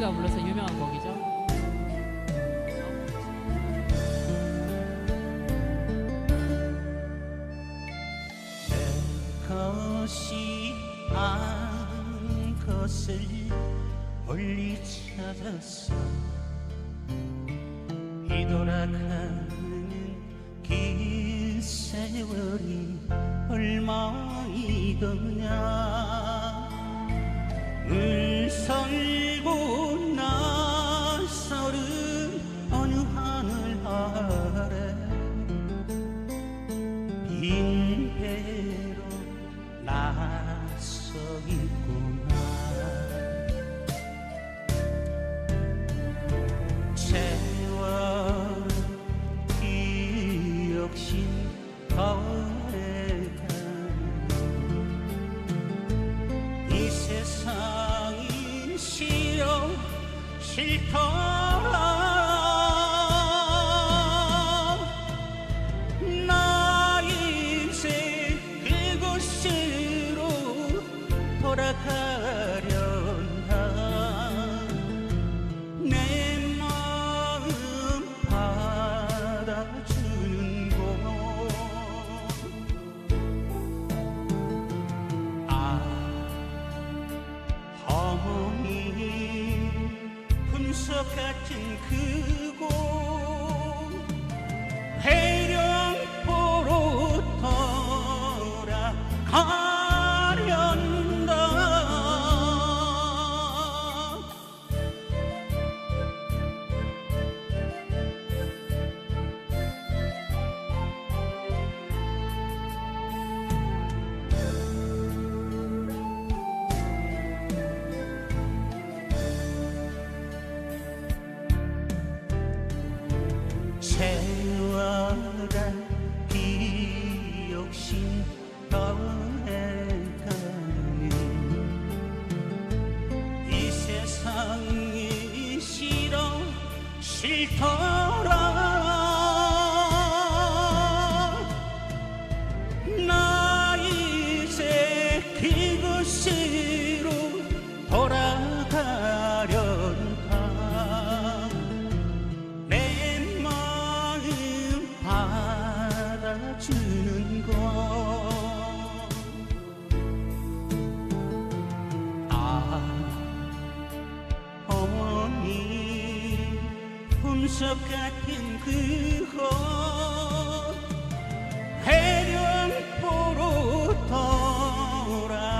씨가 불러서 유명한 곡이죠. 것이 안 것을 멀리 찾았어 뒤돌아가는 긴 세월이 얼마이더냐 물설 나서 있구나. 세월 기억신 거래가 이 세상이 싫어 싫더 분석 같은 그곳 기억신 떠내가는 이 세상이 싫어 싫더라. 나 이제 그곳으 분석 같은 그곳 해령포로 돌아가련다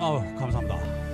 아우 감사합니다.